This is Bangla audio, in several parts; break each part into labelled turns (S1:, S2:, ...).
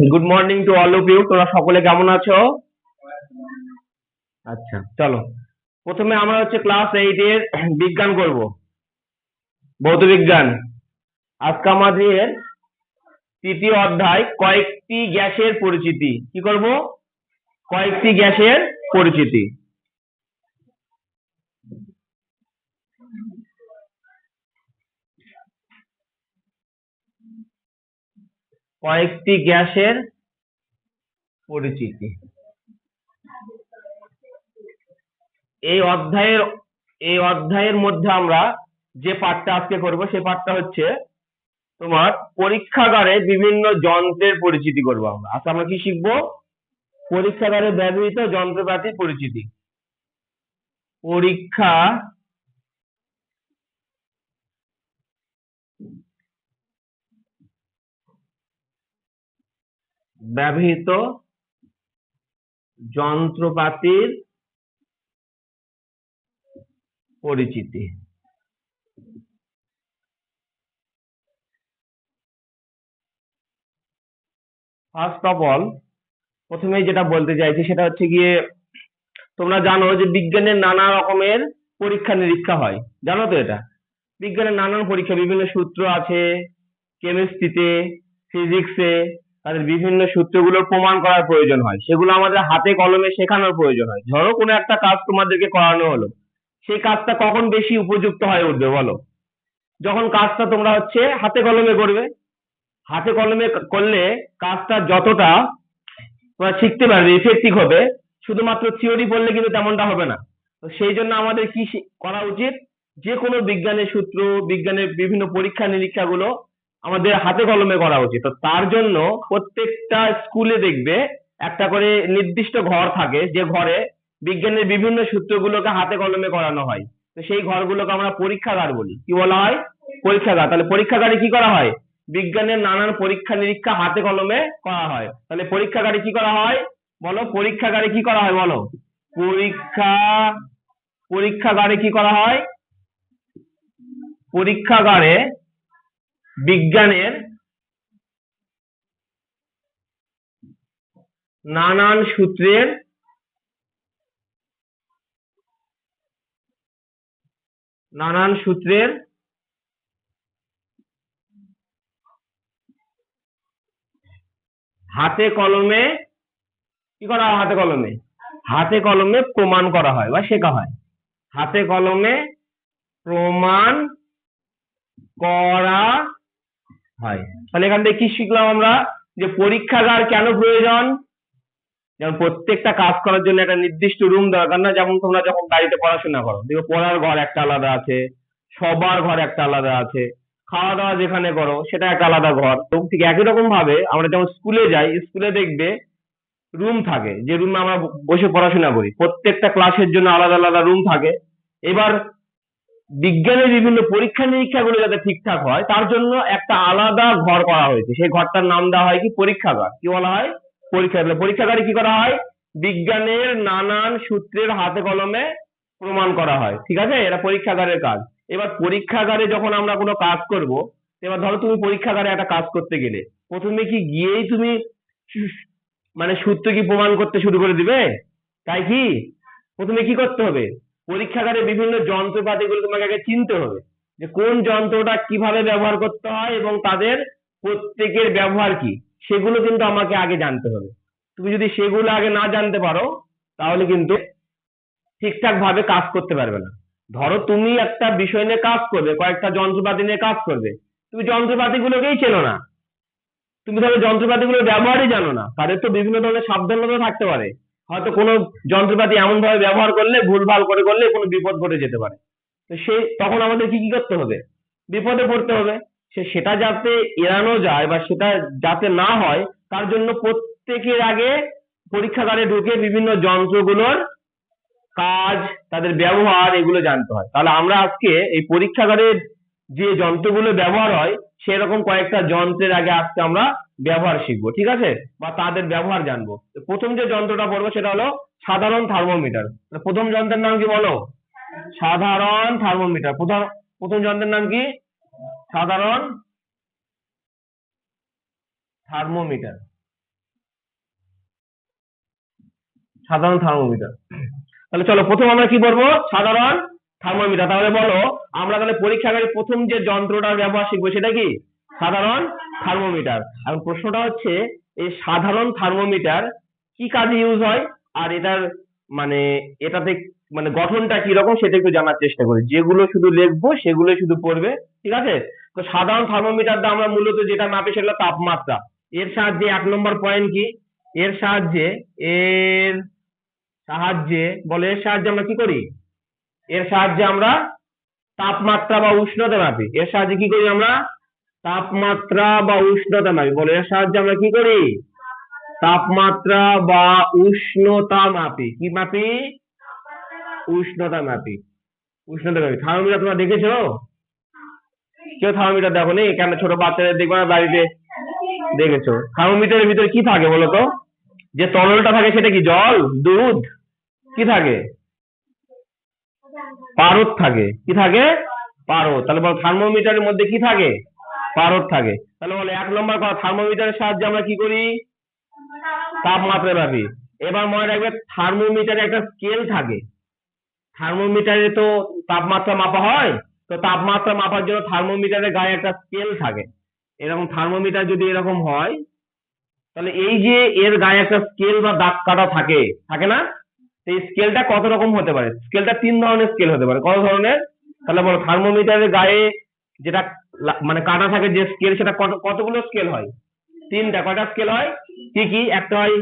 S1: Good morning to all of you তোমরা সকলে কেমন আছো? আচ্ছা। চলো। প্রথমে আমরা হচ্ছে ক্লাস এইট এর বিজ্ঞান করব। ভৌত বিজ্ঞান। আজকে আমাদের তৃতীয় অধ্যায় কয়েকটি গ্যাসের পরিচিতি। কি করব? কয়েকটি গ্যাসের পরিচিতি। কয়েকটি গ্যাসের পরিচিতি। এই অধ্যায়ের এই অধ্যায়ের মধ্যে আমরা যে পাঠটা আজকে করব সেই পাঠটা হচ্ছে তোমার পরীক্ষাগারে বিভিন্ন যন্ত্রের পরিচিতি করব আমরা। আচ্ছা আমরা কি শিখব? পরীক্ষাগারে ব্যবহৃত যন্ত্রপাতির পরিচিতি। পরীক্ষা ব্যবহৃত যন্ত্রপাতির পরিচিতি। ফার্স্ট অফ অল প্রথমেই যেটা বলতে চাইছি সেটা হচ্ছে গিয়ে, তোমরা জানো যে বিজ্ঞানের নানা রকমের পরীক্ষা নিরীক্ষা হয়। জানো তো এটা? বিজ্ঞানের নানান পরীক্ষা, বিভিন্ন সূত্র আছে কেমিস্ট্রিতে ফিজিক্সে তাদের বিভিন্ন সূত্রগুলোর প্রমাণ করার প্রয়োজন হয়। সেগুলো আমাদের হাতে কলমে শেখানোর প্রয়োজন হয়। ধরো কোনো একটা কাজ তোমাদেরকে করানো হলো। সেই কাজটা কখন বেশি উপযুক্ত হয়ে উঠবে বলো? যখন কাজটা তোমরা হচ্ছে হাতে কলমে করবে, হাতে কলমে করলে কাজটা যতটা তোমরা শিখতে পারবে ইফেক্টিভ হবে, শুধুমাত্র থিওরি পড়লে কিন্তু তেমনটা হবে না। তো সেই জন্য আমাদের কি করা উচিত? যে কোনো বিজ্ঞানের সূত্র, বিজ্ঞানের বিভিন্ন পরীক্ষা নিরীক্ষাগুলো আমাদের হাতে কলমে করা উচিত। তো তার জন্য প্রত্যেকটা স্কুলে দেখবে একটা করে নির্দিষ্ট ঘর থাকে, যে ঘরে বিজ্ঞানের বিভিন্ন সূত্রগুলোকে হাতে কলমে করানো হয়। তো সেই ঘরগুলোকে আমরা পরীক্ষাগার বলি। কি বলা হয়? পরীক্ষাগার। তাহলে পরীক্ষাগারে কি করা হয়? বিজ্ঞানের নানান পরীক্ষা নিরীক্ষা হাতে কলমে করা হয়। তাহলে পরীক্ষাগারে কি করা হয়? বলো, পরীক্ষাগারে কি করা হয় বলো? পরীক্ষা, পরীক্ষাগারে কি করা হয়? পরীক্ষাগারে বিজ্ঞানের নানান সূত্রের নানান সূত্রের হাতে কলমে কি করা হয় হাতে কলমে? হাতে কলমে প্রমাণ করা হয় বা শেখা হয়। হাতে কলমে প্রমাণ করা হয়। তাহলে এখান থেকে কি শিখলাম আমরা? যে পরীক্ষাগার কেন প্রয়োজন? যেমন প্রত্যেকটা কাজ করার জন্য একটা নির্দিষ্ট রুম দরকার না, যেমন তোমরা যখন বাড়িতে পড়াশোনা করো, দেখো পড়ার ঘর একটা আলাদা আছে, সবার ঘর একটা আলাদা আছে খাওয়া দাওয়া যেখানে করো, সেটা একটা আলাদা ঘর। তো ঠিক একই রকম ভাবে আমরা যখন স্কুলে যাই স্কুলে দেখবে রুম থাকে, যে রুমে আমরা বসে পড়াশোনা করি। প্রত্যেকটা ক্লাসের জন্য আলাদা আলাদা রুম থাকে। এবার বিজ্ঞানের বিভিন্ন পরীক্ষা নিরীক্ষাগুলো যাতে ঠিকঠাক হয়, তার জন্য একটা আলাদা ঘর করা হয়েছে। সেই ঘরটার নাম দেওয়া হয় কি? পরীক্ষাগার। কি বলা হয়? পরীক্ষাগার পরীক্ষাগারে কি করা হয়? বিজ্ঞানের নানান সূত্রের হাতে কলমে প্রমাণ করা হয়। ঠিক আছে? এটা পরীক্ষাগারের কাজ। এবার পরীক্ষাগারে যখন আমরা কোনো কাজ করব, এবার ধরো তুমি পরীক্ষাগারে একটা কাজ করতে গেলে, প্রথমে কি গিয়েই তুমি মানে সূত্র কি প্রমাণ করতে শুরু করে দিবে? তাই কি? প্রথমে কি করতে হবে? পরীক্ষাগারে বিভিন্ন যন্ত্রপাতিগুলো তোমাকে আগে চিনতে হবে যে কোন যন্ত্রটা কীভাবে ব্যবহার করতে হয় এবং তাদের প্রত্যেকের ব্যবহার কি, সেগুলো কিন্তু আমাকে আগে জানতে হবে। তুমি যদি সেগুলো আগে না জানতে পারো, তাহলে কিন্তু ঠিকঠাক ভাবে কাজ করতে পারবে না। ধরো তুমি একটা বিষয় নিয়ে কাজ করবে, কয়েকটা যন্ত্রপাতি নিয়ে কাজ করবে, তুমি যন্ত্রপাতিগুলোকেই চেনো না। তুমি ধরো যন্ত্রপাতিগুলোর ব্যবহারই জানো না, তাদের তো বিভিন্ন ধরনের সাবধানতা থাকতে পারে। হয়তো কোনো যন্ত্রপাতি এমন ভাবে ব্যবহার করলে, ভুলভাল করে করলে কোনো বিপদ ঘটে যেতে পারে। তো সে তখন আমাদের কি কি করতে হবে? বিপদে পড়তে হবে। সে সেটা যাতে এড়ানো যায় বা সেটা যাতে না হয়, তার জন্য প্রত্যেকের আগে পরীক্ষাগারে ঢুকে বিভিন্ন যন্ত্রগুলোর কাজ, তাদের ব্যবহার, এগুলো জানতে হয়। তাহলে আমরা আজকে এই পরীক্ষাগারে যে যন্ত্রগুলো ব্যবহার হয় সেরকম কয়েকটা যন্ত্রের আগে আজকে আমরা ব্যবহার শিখব, ঠিক আছে? বা তাদের ব্যবহার জানব। প্রথম যে যন্ত্রটা পড়ব সেটা হলো সাধারণ থার্মোমিটার। প্রথম যন্ত্রের নাম কি বলো? সাধারণ থার্মোমিটার। প্রথম প্রথম যন্ত্রের নাম কি? সাধারণ থার্মোমিটার। সাধারণ থার্মোমিটার। তাহলে চলো প্রথম আমরা কি করব সাধারণ থার্মোমিটার তাহলে বলো, আমরা তাহলে পরীক্ষাগারে প্রথম যে যন্ত্রটার ব্যবহার শিখব সেটা কি? সাধারণ থার্মোমিটার। এখন প্রশ্নটা হচ্ছে, এই সাধারণ থার্মোমিটার কি কাজে ইউজ হয়? আর এটার মানে এটাতে মানে গঠনটা কি রকম সেটা একটু জানার চেষ্টা করি। যেগুলো শুধু লিখব সেগুলো শুধু পড়বে, ঠিক আছে? তো সাধারণ থার্মোমিটার থার্মোমিটারটা আমরা মূলত যেটা মাপি সেটা তাপমাত্রা। এর সাহায্যে এক নম্বর পয়েন্ট কি? এর সাহায্যে এর সাহায্যে, বলে, এর সাহায্যে আমরা কি করি? এর সাহায্যে আমরা তাপমাত্রা বা উষ্ণতা মাপি। এর সাহায্যে কি করি আমরা? তাপমাত্রা বা উষ্ণতা মাপি। বলো, এর সাহায্যে আমরা কি করি? তাপমাত্রা বা উষ্ণতা মাপি। কি মাপি? উষ্ণতা মাপি। উষ্ণতা মাপি। থার্মোমিটার তোমরা দেখেছ? কেউ থার্মোমিটার দেখো নি কেন? ছোট বাচ্চাদের দেখবে না বাড়িতে? দেখেছ? থার্মোমিটারের ভিতরে কি থাকে বলো তো? যে তরলটা থাকে সেটা কি? জল? দুধ? কি থাকে? পারদ থাকে। কি থাকে? পারদ। তাহলে বল থার্মোমিটারের মধ্যে কি থাকে? পারদ থাকে। তাহলে বলে এক নম্বর কথা থার্মোমিটারের সাহায্যে আমরা কি করি? তাপমাত্রা মাপি এবার মনে রাখবে থার্মোমিটারে একটা স্কেল থাকে। থার্মোমিটারে তো তাপমাত্রা মাপা হয়, তো তাপমাত্রা মাপার জন্য থার্মোমিটারের গায়ে একটা স্কেল থাকে। এরকম থার্মোমিটার যদি এরকম হয়, তাহলে এই যে এর গায়ে একটা স্কেল বা দাগ কাটা থাকে থাকে না? সেই স্কেলটা কত রকম হতে পারে? স্কেলটা তিন ধরনের স্কেল হতে পারে। কত ধরনের? তাহলে বলো থার্মোমিটারের গায়ে যেটা মানে কাটা থাকে যে স্কেল সেটা কত, কতগুলো স্কেল হয়? তিনটা। কয়টা স্কেল হয়? কি কি? একটা হয়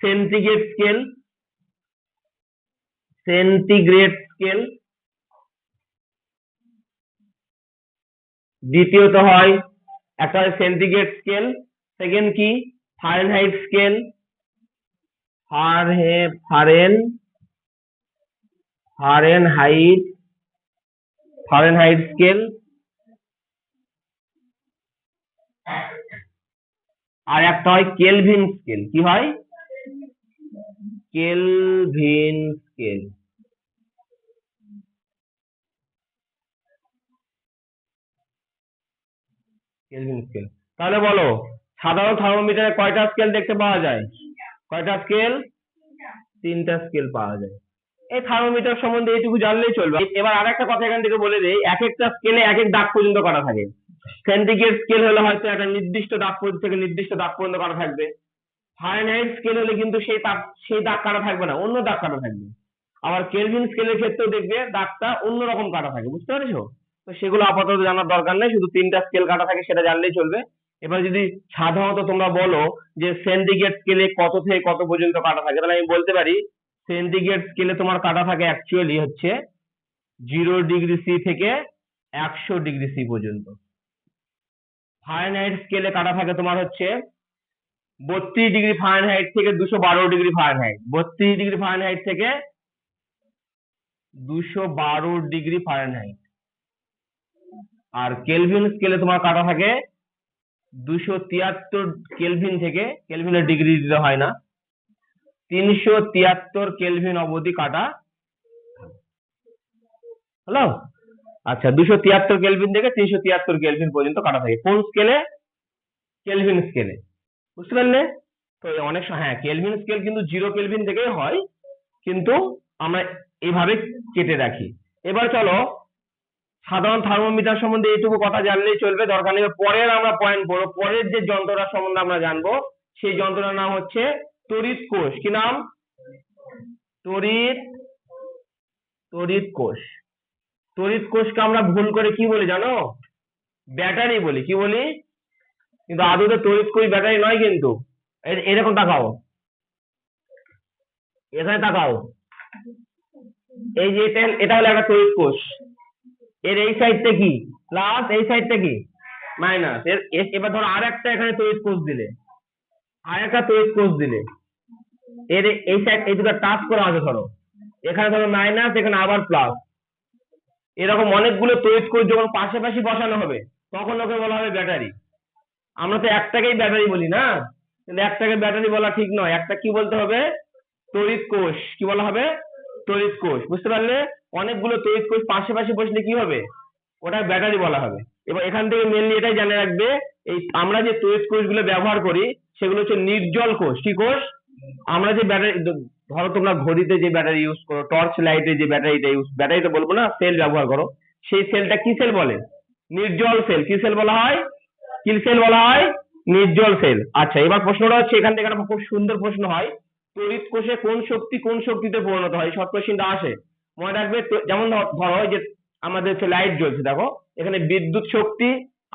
S1: সেন্টিগ্রেড স্কেল সেন্টিগ্রেড স্কেল দ্বিতীয়ত হয়, একটা হয় সেন্টিগ্রেড স্কেল সেকেন্ড কি? ফারেনহাইট স্কেল ফারহে ফারেন ফারেনহাইট ফারেনহাইট স্কেল, আর একটা হয় কেলভিন স্কেল। কি হয়? Kelvin scale. Kelvin scale. তাহলে বলো, সাধারণ থার্মোমিটারে কয়টা স্কেল দেখতে পাওয়া যায়? কয়টা স্কেল তিনটা স্কেল পাওয়া যায়। এই থার্মোমিটার সম্বন্ধে এইটুকু জানলেই চলবে। এবার আরেকটা কথা এখান থেকে বলে দেই এক একটা স্কেলে এক এক দাগ পর্যন্ত কাটা থাকে। সেন্টিগ্রেড স্কেল হলে হয়তো একটা নির্দিষ্ট দাগ পর্যন্ত থেকে নির্দিষ্ট দাগ পর্যন্ত কাটা থাকবে। ফারেনহাইট স্কেল হলে কিন্তু সেই তাপ সেই দাগ কাটা থাকবে না, অন্য দাগ কাটা থাকবে। আবার কেলভিন স্কেলের ক্ষেত্রেও দেখবে দাগটা অন্যরকম কাটা থাকে, বুঝতে পেরেছ? তো সেগুলো আপাতত জানার দরকার নেই, শুধু তিনটা স্কেল কাটা থাকে সেটা জানলেই চলবে। এবার যদি সাধারণত তোমরা বলো যে সেন্টিগ্রেড স্কেলে কত থেকে কত পর্যন্ত কাটা থাকে, তাহলে আমি বলতে পারি সেন্টিগ্রেড স্কেলে তোমার কাটা থাকে অ্যাকচুয়ালি হচ্ছে জিরো ডিগ্রি সি থেকে একশো ডিগ্রি সি পর্যন্ত। ফারেনহাইট স্কেলে কাটা থাকে তোমার হচ্ছে বত্রিশ ডিগ্রি ফারেনহাইট থেকে দুশো বারো ডিগ্রি ফারেনহাইট বত্রিশ ডিগ্রি ফারেনহাইট থেকে দুশো বারো ডিগ্রি ফারেনহাইট আর কেলভিন স্কেলে তোমার কাটা থাকে দুশো তিয়াত্তর কেলভিন থেকে কেলভিনের ডিগ্রি দিতে হয় না। তিনশো তিয়াত্তর কেলভিন অবধি কাটা। হ্যালো আচ্ছা দুশো তিয়াত্তর কেলভিন থেকে তিনশো তিয়াত্তর কেলভিন পর্যন্ত কাটা থাকে। কোন স্কেলে কেলভিন স্কেলে বুঝতে পারলে? তো অনেক হ্যাঁ কেলভিন স্কেল কিন্তু জিরো কেলভিন থেকেই হয়। কিন্তু আমরা এইভাবে কেটে রাখি। এবার চলো সাধারণ থার্মোমিটার সম্বন্ধে এইটুকু কথা জানলেই চলবে, দরকার নেই। পরের আমরা পয়েন্ট বলব পরের যে যন্ত্রটা সম্বন্ধে আমরা জানব, সেই যন্ত্রটার নাম হচ্ছে তড়িৎ কোষ। কি নাম? তড়িৎ তড়িৎ কোষ। তড়িৎ কোষকে আমরা ভুল করে কি বলি জানো? ব্যাটারি বলি। কি বলি? কিন্তু আদৌতে তড়িৎ কোষ ব্যাটারি নয় কিন্তু। এরকম তাকাও। এখানে তাকাও। এই যে এটা হলো একটা তড়িৎ কোষ। এর এই সাইডটা কি? প্লাস এই সাইডটা কি? মাইনাস এর এবার ধরো আর একটা এখানে তড়িৎ কোষ দিলে। আর একটা তড়িৎ কোষ দিলে। এর এই সাইড এই দুটো টাচ করা আছে ধরো। এখানে ধরো মাইনাস এখানে আবার প্লাস এরকম অনেকগুলো তড়িৎ কোষ যখন পাশাপাশি বসানো হবে, তখন ওকে বলা হবে ব্যাটারি আমরা তো একটাকেই ব্যাটারি বলি না? কিন্তু একটাকে ব্যাটারি বলা ঠিক নয়। একটা কি বলতে হবে? তড়িৎ কোষ। কি বলা হবে? তড়িৎ কোষ, বুঝতে পারলে? অনেকগুলো তড়িৎ কোষ পাশাপাশি বসলে কি হবে? ওটা ব্যাটারি বলা হবে। এবার এখান থেকে মেনলি এটাই জানে রাখবে, এই আমরা যে তড়িৎ কোষগুলো ব্যবহার করি, সেগুলো হচ্ছে নির্জল কোষ। কি কোষ? আমরা যে ব্যাটারি ধরো তোমরা ঘড়িতে যে ব্যাটারি ইউজ করো টর্চ লাইটে যে ব্যাটারিটা ইউজ ব্যাটারি তো বলব না সেল ব্যবহার করো, সেই সেলটা কি সেল বলে? নির্জল সেল কি সেল বলা হয়? কি সেল বলা হয়? নির্জল সেল আচ্ছা এবার প্রশ্নটা হচ্ছে, এখান থেকে একটা খুব সুন্দর প্রশ্ন হয়। তড়িৎ কোষে কোন শক্তি কোন শক্তিতে পরিণত হয়? শর্ট কোশ্চিনটা আসে। মনে রাখবে যেমন ধরো যে আমাদের হচ্ছে লাইট জ্বলছে, দেখো, এখানে বিদ্যুৎ শক্তি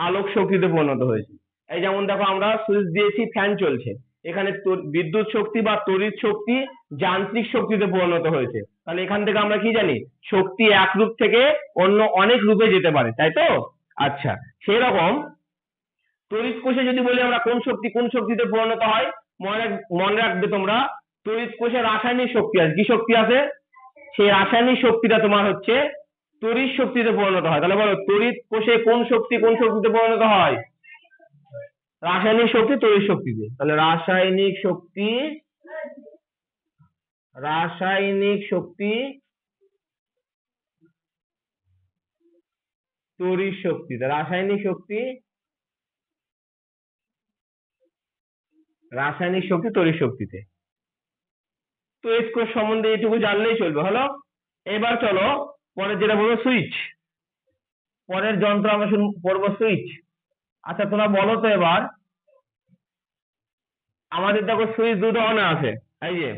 S1: আলোক শক্তিতে পরিণত হয়েছে। এই যেমন দেখো, আমরা সুইচ দিয়েছি ফ্যান চলছে। এখানে বিদ্যুৎ শক্তি বা তড়িৎ শক্তি যান্ত্রিক শক্তিতে পরিণত হয়েছে। তাহলে এখান থেকে আমরা কি জানি? শক্তি এক রূপ থেকে অন্য অনেক রূপে যেতে পারে, তাই তো? আচ্ছা সেই রকম তড়িৎ কোষে যদি বলি আমরা কোন শক্তি কোন শক্তিতে পরিণত হয়, মনে মনে রাখবে তোমরা তড়িৎ কোষে রাসায়নিক শক্তি আছে। কি শক্তি আছে? সেই রাসায়নিক শক্তিটা তোমার হচ্ছে তড়িৎ শক্তিতে পরিণত হয়। তাহলে বলো, তড়িৎ কোষে কোন শক্তি কোন শক্তিতে পরিণত হয়? রাসায়নিক শক্তি তড়িৎ শক্তিতে। তাহলে রাসায়নিক শক্তি রাসায়নিক শক্তি তড়িৎ শক্তিতে রাসায়নিক শক্তি রাসায়নিক শক্তি তড়িৎ শক্তিতে। তড়িৎ কোষ সম্বন্ধে এটুকু জানলেই চলবে, হলো? এবার চলো, পরের যেটা বলব সুইচ পরের যন্ত্র আমরা পড়ব সুইচ আচ্ছা তোমরা বলো তো এবার, আমাদের দেখো সুইচ দু ধরনের আছে, এই যে।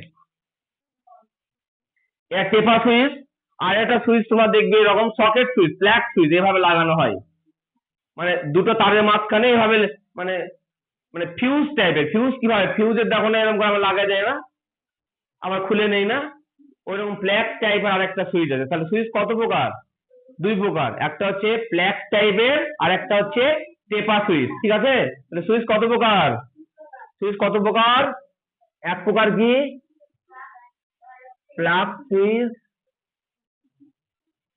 S1: এক টেপা সুইচ আর একটা সুইচ তোমরা দেখবে এরকম সকেট সুইচ ফ্ল্যাট সুইচ এভাবে লাগানো হয়। মানে দুটো তারের মাঝখানে এভাবে মানে মানে ফিউজ টাইপের ফিউজ কীভাবে? ফিউজের দেখো না এরকম করে লাগা যায় না? আবার খুলে নেই না? ওইরকম প্ল্যাক টাইপের আরেকটা সুইচ আছে। তাহলে সুইচ কত প্রকার? দুই প্রকার। একটা হচ্ছে প্ল্যাক টাইপের আর একটা হচ্ছে টেপা সুইচ ঠিক আছে? তাহলে সুইচ কত প্রকার? সুইচ কত প্রকার? এক প্রকার কি? প্লাগ সুইচ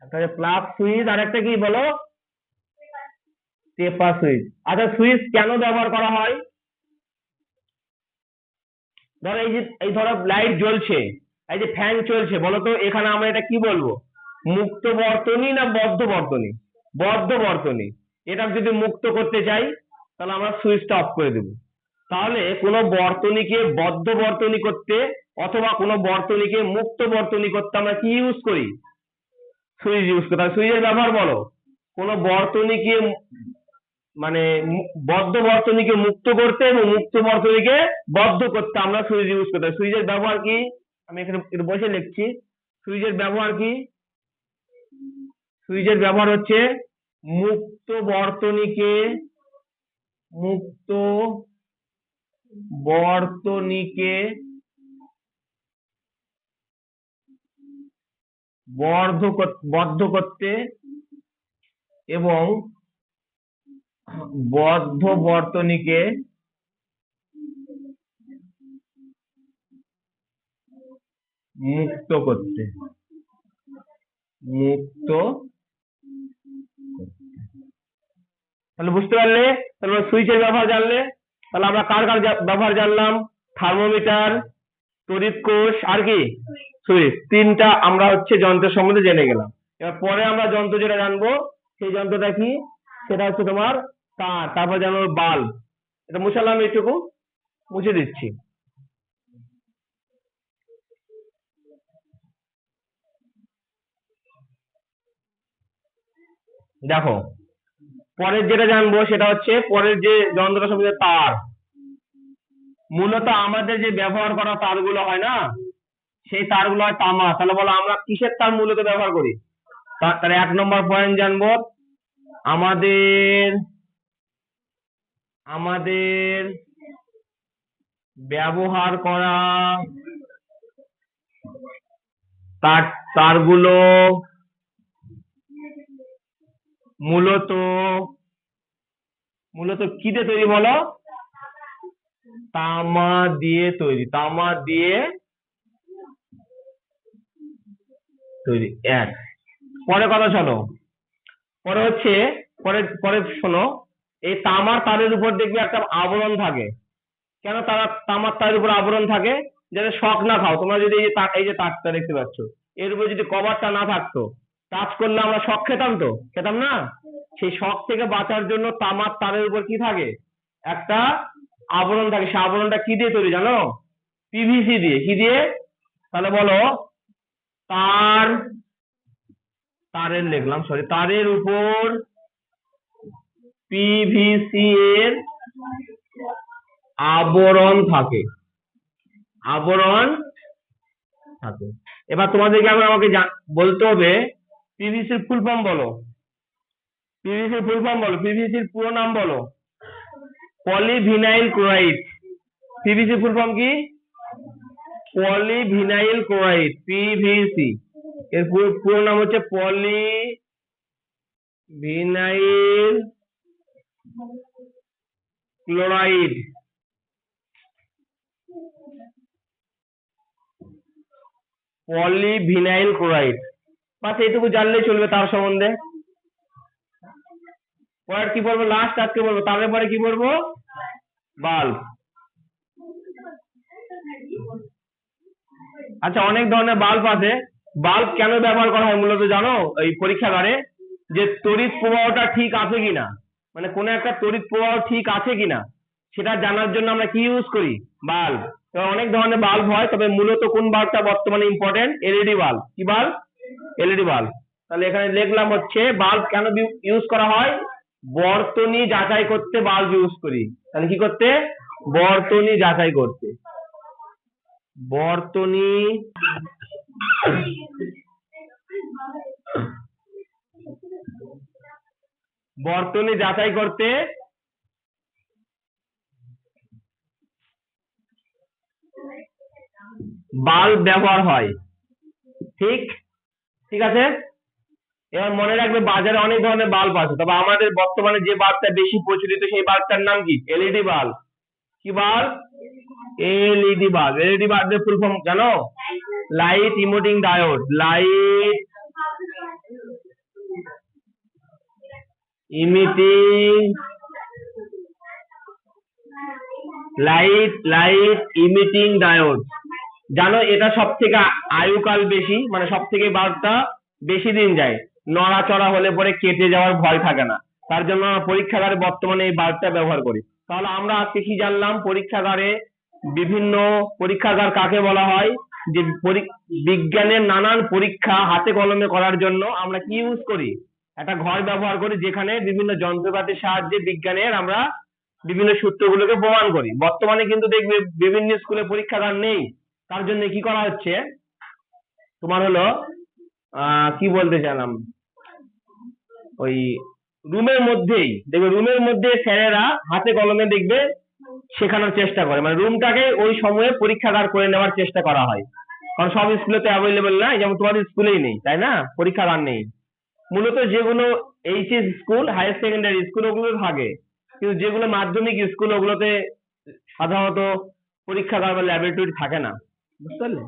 S1: একটা প্লাগ সুইচ আর একটা কি বলো? টেপা সুইচ আচ্ছা সুইচ কেন ব্যবহার করা হয়? ধরো এই যে, এই ধরো লাইট জ্বলছে, এই যে ফ্যান চলছে বলো তো এখানে আমরা এটা কি বলব? মুক্ত বর্তনী না বদ্ধ বর্তনী? বদ্ধ বর্তনী। এটা যদি মুক্ত করতে চাই, তাহলে আমরা সুইচটা অফ করে দেব। তাহলে কোনো বর্তনীকে বদ্ধ বর্তনী করতে অথবা কোনো বর্তনীকে মুক্ত বর্তনী করতে আমরা কি ইউজ করি? সুইচ ইউজ করি। সুইচের ব্যবহার বলো। কোনো বর্তনীকে মানে বদ্ধ বর্তনীকে মুক্ত করতে এবং মুক্ত বর্তনীকে বদ্ধ করতে আমরা সুইচ ইউজ করতে। সুইচের ব্যবহার কি? আমি এখানে বসে লিখছি। সুইচের ব্যবহার কি? সুইচের ব্যবহার হচ্ছে মুক্ত বর্তনীকে মুক্ত বর্তনীকে বদ্ধ করতে এবং বদ্ধ বর্তনীকে মুক্ত করতে, মুক্ত তাহলে বুঝতে পারলে? তাহলে সুইচের ব্যবহার জানলে? তাহলে আমরা কার কার ব্যবহার জানলাম? থার্মোমিটার, তড়িৎ কোষ, আর কি? সুইচ। তিনটা আমরা হচ্ছে যন্ত্রের সম্বন্ধে জেনে গেলাম। এবার পরে আমরা যন্ত্র যেটা জানব, সেই যন্ত্রটা কি? সেটা হচ্ছে তোমার তার তারপর জানব বাল্ব এটা মুছালাম এইটুকু, মুছে দিচ্ছি। দেখো, পরের যেটা জানব সেটা হচ্ছে পরের যে যন্ত্রটা সম্বন্ধে তার, মূলত আমাদের যে ব্যবহার করা তারগুলো হয় না, সেই তারগুলো হয় তামা। তাহলে বলো আমরা কিসের তার মূলত ব্যবহার করি? তার এক নম্বর পয়েন্ট জানব। আমাদের আমাদের ব্যবহার করা তার, তারগুলো মূলত মূলত কি দিয়ে তৈরি বলো? তামা দিয়ে তৈরি, তামা দিয়ে তৈরি, এক। পরে কথা শোনো। পরে হচ্ছে, পরে পরে শোনো। এই তামার তারের উপর দেখবে একটা আবরণ থাকে। কেন তারা তামার তারের উপর আবরণ থাকে? যাতে শক না খাও। তোমরা যদি এই যে এই যে তারটা দেখতে পাচ্ছ, এর উপর যদি কভারটা না থাকতো টাচ করলে আমরা শক খেতাম তো? খেতাম না? সেই শক থেকে বাঁচার জন্য তামার তারের উপর কি থাকে? একটা আবরণ থাকে। সেই আবরণটা কি দিয়ে তৈরি জানো? পিভিসি দিয়ে। কি দিয়ে? তাহলে বলো, তার, তারের লিখলাম সরি তারের উপর পিভিসি এর আবরণ থাকে। আবরণ থাকে। এবার তোমাদেরকে আমি আমাকে বলতে হবে পিভিসির ফুল ফর্ম বলো। পিভিসির ফুল ফর্ম বলো। পিভিসির পুরো নাম বলো। Polyvinyl chloride PVC full form কি? পলিভিনাইল ক্লোরাইড পিভিসি এর পুরো নাম হচ্ছে poly vinyl chloride. Polyvinyl chloride. বাস এইটুকু জানলেই চলবে তার সম্বন্ধে। পরে কি বলব? লাস্ট আজকে বলব। তারপরে কি বলব? বাল্ব আচ্ছা অনেক ধরনের বাল্ব আছে। বাল্ব কেন ব্যবহার করা হয় মূলত জানো? এই পরীক্ষাগারে যে তড়িৎ প্রবাহটা ঠিক আছে কিনা। মানে কোনো একটা তড়িৎ প্রবাহ ঠিক আছে কিনা, সেটা জানার জন্য আমরা কি ইউজ করি? বাল্ব। অনেক ধরনের বাল্ব হয়, তবে মূলত কোন বাল্বটা বর্তমানে ইম্পর্টেন্ট এলইডি বাল্ব। কি বাল্ব? LED bulb. তাহলে এখানে লিখলাম হচ্ছে বাল্ব কেন ইউজ করা হয়? বর্তনী যাচাই করতে বাল্ব ইউজ করি। তাহলে কি করতে? বর্তনী যাচাই করতে। বর্তনী বর্তনী যাচাই করতে বাল্ব ব্যবহার হয়। ঠিক? ঠিক আছে? এবার মনে রাখবে বাজারে অনেক ধরনের বাল্ব আছে। তবে আমাদের বর্তমানে যে বাল্বটা বেশি প্রচলিত, সেই বাল্বটার নাম কি? LED bulb. কি বাল্ব? LED bulb. এলইডি বাল্বের ফুল ফর্ম জানো light emitting diode light emitting light light, emitting diode. জানো, এটা সব থেকে আয়ুকাল বেশি মানে সব থেকে বাল্বটা বেশি দিন যায়। নড়াচড়া হলে পরে কেটে যাওয়ার ভয় থাকে না। তার জন্য পরীক্ষাগারে বর্তমানে এই বাল্বটা ব্যবহার করি। তাহলে আমরা আজকে কি জানলাম? পরীক্ষাগারে বিভিন্ন পরীক্ষাগার কাকে বলা হয়? যে বিজ্ঞানের নানান পরীক্ষা হাতে কলমে করার জন্য আমরা কি ইউজ করি? একটা ঘর ব্যবহার করি যেখানে বিভিন্ন যন্ত্রপাতির সাহায্যে বিজ্ঞানের আমরা বিভিন্ন সূত্রগুলোকে প্রমাণ করি। বর্তমানে কিন্তু দেখবে বিভিন্ন স্কুলে পরীক্ষাগার নেই। তার জন্য কি করা হচ্ছে? তোমার হলো কি বলতে চাইলাম? ওই রুমের মধ্যেই, দেখবে রুমের মধ্যে স্যারেরা হাতে কলমে দেখবে শেখানোর চেষ্টা করে। মানে রুমটাকে ওই সময়ে পরীক্ষাগার করে নেওয়ার চেষ্টা করা হয়। কারণ সব স্কুলে তো অ্যাভেলেবেল নাই, যেমন তোমাদের স্কুলেই নেই, তাই না? পরীক্ষাগার নেই। মূলত যেগুলো HS school, higher secondary school ওগুলো থাকে। কিন্তু যেগুলো মাধ্যমিক স্কুল ওগুলোতে সাধারণত পরীক্ষাগার বা ল্যাবরেটরি থাকে না। বুঝতে পারলে?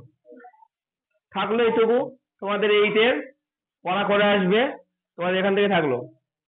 S1: থাকল এইটুকু তোমাদের এইটের পড়া করে আসবে। তোমাদের এখান থেকে থাকল।